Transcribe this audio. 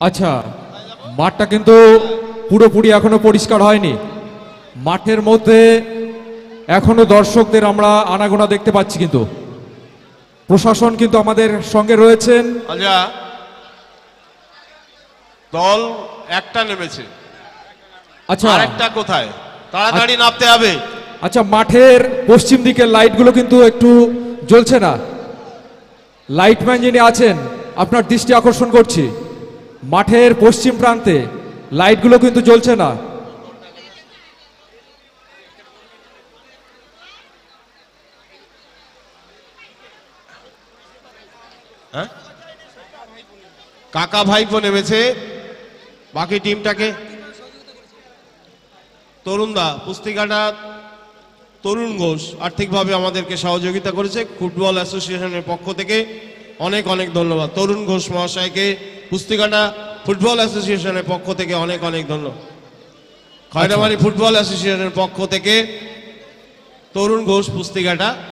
আচ্ছা মাঠটা কিন্তু পুরোপুরি এখনও পরিষ্কার হয়নি। মাঠের মধ্যে এখনও দর্শকদের আমরা আনাগোনা দেখতে পাচ্ছি কিন্তু। প্রশাসন কিন্তু আমাদের সঙ্গে রয়েছেন। আচ্ছা দল একটা নেমেছে। আচ্ছা। আরেকটা কোথায়? তাড়াতাড়ি নামতে হবে। আচ্ছা মাঠের পশ্চিম দিকের লাইটগুলো কিন্তু একটু জ্বলছে না। লাইটম্যান যিনি আছেন আপনার দৃষ্টি আকর্ষণ করছি। মাঠের পশ্চিম প্রান্তে লাইটগুলো কিন্তু জ্বলছে না। হ্যাঁ? কাকা ভাইপো নেমেছে। বাকি টিমটাকে তরুণদা, পুস্তিকাটা তরুণ ঘোষ আর্থিকভাবে আমাদেরকে সহযোগিতা করেছে। ফুটবল অ্যাসোসিয়েশনের পক্ষ থেকে অনেক অনেক ধন্যবাদ। তরুণ ঘোষ মহাশয়কে পুস্তিকাটা ফুটবল অ্যাসোসিয়েশনের পক্ষ থেকে অনেক অনেক ধন্য খয়রাবাড়ি ফুটবল অ্যাসোসিয়েশনের পক্ষ থেকে তরুণ ঘোষ পুস্তিকাটা